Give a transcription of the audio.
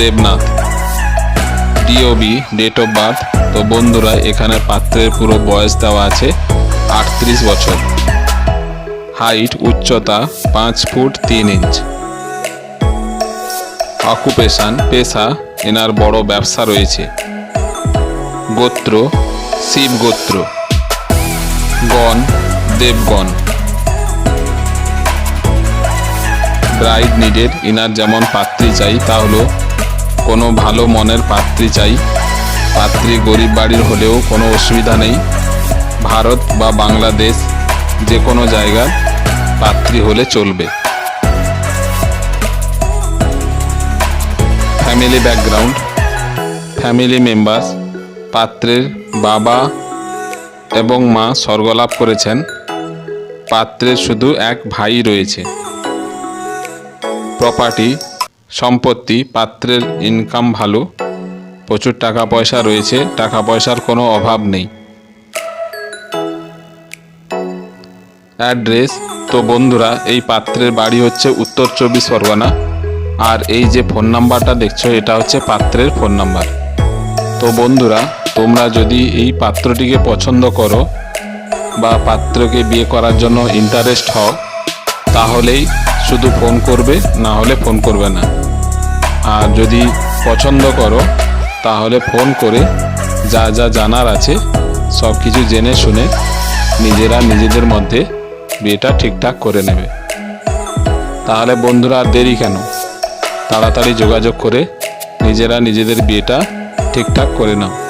Debnath DOB date of birth তো বন্ধুরা, এখানে পাত্রের পুরো বয়স দেওয়া আছে আটত্রিশ বছর। হাইট উচ্চতা, পাঁচ ফুট তিন ইঞ্চ অকুপেশান পেশা, এনার বড় ব্যবসা রয়েছে। গোত্র, শিব গোত্র। গণ, দেবগণ। ব্রাইড নিডেড ইনার যেমন পাত্রী চাই, তা হলো কোনো ভালো মনের পাত্রী চাই। পাত্রী গরিব বাড়ির হলেও কোনো অসুবিধা নেই। ভারত বা বাংলাদেশ যে কোনো জায়গার পাত্রী হলে চলবে। ফ্যামিলি ব্যাকগ্রাউন্ড ফ্যামিলি মেম্বার্স পাত্রের বাবা এবং মা স্বর্গলাভ করেছেন। পাত্রের শুধু এক ভাই রয়েছে। প্রপার্টি সম্পত্তি, পাত্রের ইনকাম ভালো, প্রচুর টাকা পয়সা রয়েছে, টাকা পয়সার কোনো অভাব নেই। অ্যাড্রেস তো বন্ধুরা, এই পাত্রের বাড়ি হচ্ছে উত্তর চব্বিশ পরগনা, আর এই যে ফোন নাম্বারটা দেখছ, এটা হচ্ছে পাত্রের ফোন নাম্বার তো বন্ধুরা, তোমরা যদি এই পাত্রটিকে পছন্দ করো, বা পাত্রকে বিয়ে করার জন্য ইন্টারেস্ট হও তাহলেই শুধু ফোন করবে, না হলে ফোন করবে না। আর যদি পছন্দ করো, তাহলে ফোন করে যা যা জানার আছে, সব কিছু জেনে শুনে নিজেরা নিজেদের মধ্যে বিয়েটা ঠিকঠাক করে নেবে। তাহলে বন্ধুরা আর দেরি কেন? তাড়াতাড়ি যোগাযোগ করে নিজেরা নিজেদের বিয়েটা ঠিকঠাক করে নাও।